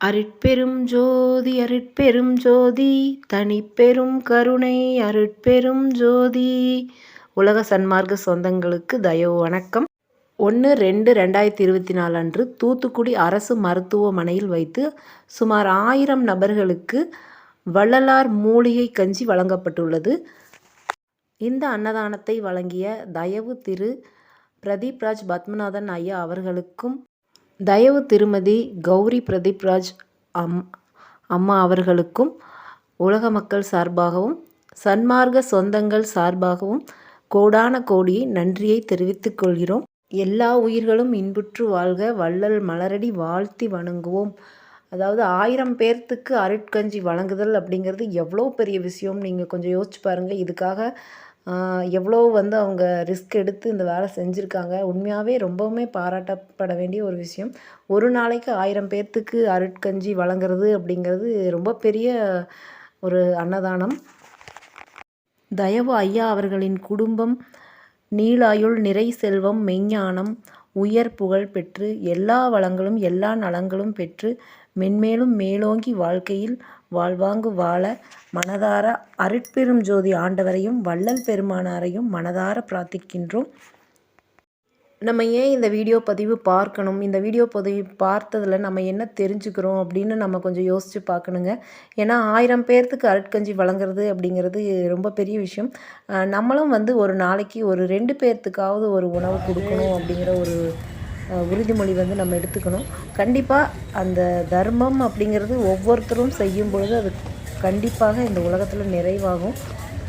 அருட்பெரும் ஜோதி அருட்பெரும் ஜோதி தனிப்பெரும் கருணை அருட்பெரும் ஜோதி. உலக சன்மார்க்க சொந்தங்களுக்கு தயவு வணக்கம். ஒன்று ரெண்டு ரெண்டாயிரத்தி இருபத்தி நாலு அன்று தூத்துக்குடி அரசு மருத்துவமனையில் வைத்து சுமார் ஆயிரம் நபர்களுக்கு வள்ளலார் மூலிகை கஞ்சி வழங்கப்பட்டுள்ளது. இந்த அன்னதானத்தை வழங்கிய தயவு திரு பிரதீப்ராஜ் பத்மநாதன் ஐயா அவர்களுக்கும் தயவு திருமதி கௌரி பிரதீப்ராஜ் அம் அம்மா அவர்களுக்கும் உலக மக்கள் சார்பாகவும் சன்மார்க்க சொந்தங்கள் சார்பாகவும் கோடான கோடி நன்றியை தெரிவித்துக் கொள்கிறோம். எல்லா உயிர்களும் இன்புற்று வாழ்க வள்ளல் மலரடி வாழ்த்தி வணங்குவோம். அதாவது ஆயிரம் பேர்த்துக்கு அருட்கஞ்சி வழங்குதல் அப்படிங்கிறது எவ்வளோ பெரிய விஷயம் நீங்கள் கொஞ்சம் யோசிச்சு பாருங்கள் இதுக்காக எவ்வளோ வந்து அவங்க ரிஸ்க் எடுத்து இந்த வேலை செஞ்சுருக்காங்க. உண்மையாகவே ரொம்பவுமே பாராட்டப்பட வேண்டிய ஒரு விஷயம். ஒரு நாளைக்கு ஆயிரம் பேர்த்துக்கு அருட்கஞ்சி வழங்குறது அப்படிங்கிறது ரொம்ப பெரிய ஒரு அன்னதானம். தயவு ஐயா அவர்களின் குடும்பம் நீளாயுள் நிறை செல்வம் மெஞ்ஞானம் உயர் புகழ் பெற்று எல்லா வளங்களும் எல்லா நலங்களும் பெற்று மென்மேலும் மேலோங்கி வாழ்க்கையில் வாழ்வாங்கு வாழ மனதார அருட்பெரும் ஜோதி ஆண்டவரையும் வள்ளல் பெருமானாரையும் மனதார பிரார்த்திக்கின்றோம். நம்ம ஏன் இந்த வீடியோ பதிவு பார்க்கணும்? இந்த வீடியோ பதிவு பார்த்ததில் நம்ம என்ன தெரிஞ்சுக்கிறோம் அப்படின்னு நம்ம கொஞ்சம் யோசித்து பார்க்கணுங்க. ஏன்னா ஆயிரம் பேர்த்துக்கு அருட்கஞ்சி வழங்குறது அப்படிங்கிறது ரொம்ப பெரிய விஷயம். நம்மளும் வந்து ஒரு நாளைக்கு ஒரு ரெண்டு பேர்த்துக்காவது ஒரு உணவு கொடுக்கணும் அப்படிங்கிற ஒரு உறுதிமொழி வந்து நம்ம எடுத்துக்கணும். கண்டிப்பாக அந்த தர்மம் அப்படிங்கிறது ஒவ்வொருத்தரும் செய்யும் பொழுது அது கண்டிப்பாக இந்த உலகத்தில் நிறைவாகும்.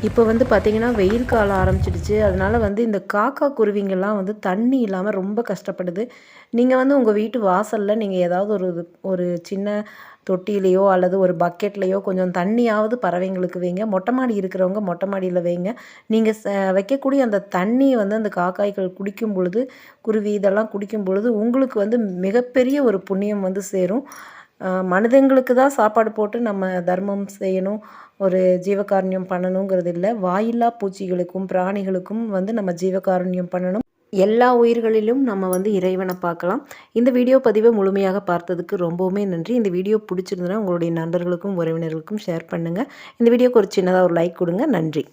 இப்போ வந்து பார்த்திங்கன்னா வெயில் காலம் ஆரம்பிச்சிடுச்சு. அதனால் வந்து இந்த காக்கா குருவிங்கெல்லாம் வந்து தண்ணி இல்லாமல் ரொம்ப கஷ்டப்படுது. நீங்கள் வந்து உங்கள் வீட்டு வாசலில் நீங்கள் ஏதாவது ஒரு ஒரு சின்ன தொட்டிலேயோ அல்லது ஒரு பக்கெட்லேயோ கொஞ்சம் தண்ணியாவது பறவைங்களுக்கு வைங்க. மொட்டை மாடி இருக்கிறவங்க மொட்டை மாடியில் வைங்க. நீங்கள் ச வைக்கக்கூடிய அந்த தண்ணியை வந்து அந்த காக்காய்கள் குடிக்கும் பொழுது குருவி இதெல்லாம் குடிக்கும் பொழுது உங்களுக்கு வந்து மிகப்பெரிய ஒரு புண்ணியம் வந்து சேரும். மனிதங்களுக்கு தான் சாப்பாடு போட்டு நம்ம தர்மம் செய்யணும் ஒரு ஜீவகாருண்யம் பண்ணணுங்கிறது இல்லை. வாயில்லா பூச்சிகளுக்கும் பிராணிகளுக்கும் வந்து நம்ம ஜீவகாருண்யம் பண்ணணும். எல்லா உயிர்களிலும் நம்ம வந்து இறைவனை பார்க்கலாம். இந்த வீடியோ பதிவை முழுமையாக பார்த்ததுக்கு ரொம்பவுமே நன்றி. இந்த வீடியோ பிடிச்சிருந்தனா உங்களுடைய நண்பர்களுக்கும் உறவினர்களுக்கும் ஷேர் பண்ணுங்கள் இந்த வீடியோக்கு ஒரு சின்னதாக ஒரு லைக் கொடுங்க. நன்றி.